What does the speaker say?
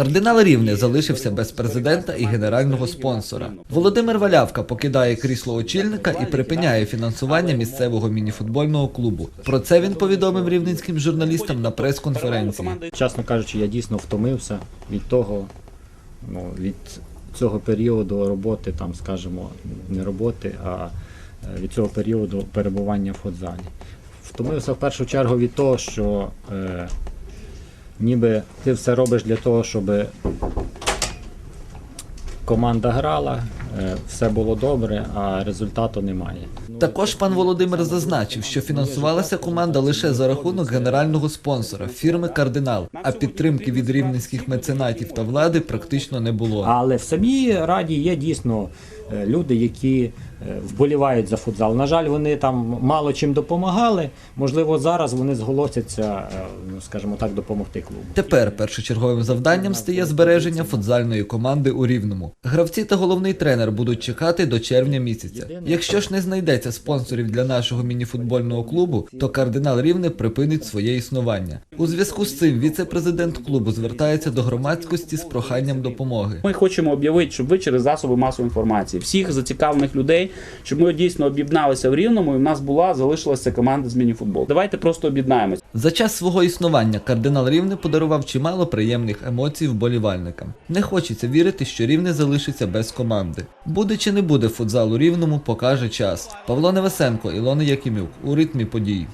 Кардинал Рівне залишився без президента і генерального спонсора. Володимир Валявка покидає крісло очільника і припиняє фінансування місцевого мініфутбольного клубу. Про це він повідомив рівненським журналістам на прес-конференції. Чесно кажучи, я дійсно втомився від того, ну, від цього періоду роботи, там, скажімо, не роботи, а е, від цього періоду перебування в футзалі. Втомився в першу чергу від того, що е, ніби ти все робиш для того, щоб команда грала, е, все було добре, а результату немає. Також пан Володимир зазначив, що фінансувалася команда лише за рахунок генерального спонсора фірми Кардинал, а підтримки від рівненських меценатів та влади практично не було. Але в самій раді є дійсно е, люди, які вболівають за футзал. На жаль, вони там мало чим допомагали. Можливо, зараз вони зголосяться, е, ну, скажімо так, допомогти клубу. Тепер першочерговим завданням стає збереження футзальної команди у Рівному. Гравці та головний тренер будуть чекати до червня місяця. Якщо ж не знайдеться спонсорів для нашого мініфутбольного клубу, то кардинал Рівне припинить своє існування. У зв'язку з цим віце-президент клубу звертається до громадськості з проханням допомоги. Ми хочемо об'явити, щоб ви через засоби масової інформації всіх зацікавлених людей, щоб ми дійсно об'єдналися в рівному, і в нас була залишилася команда з мініфутболу. Давайте просто об'єднаємося. За час свого існування кардинал Рівне подарував чимало приємних емоцій вболівальникам. Не хочеться вірити, що Рівне залишиться без команди. Буде чи не буде футзал у Рівному, покаже час. Павло Невесенко, Ілона Якимюк у ритмі подій.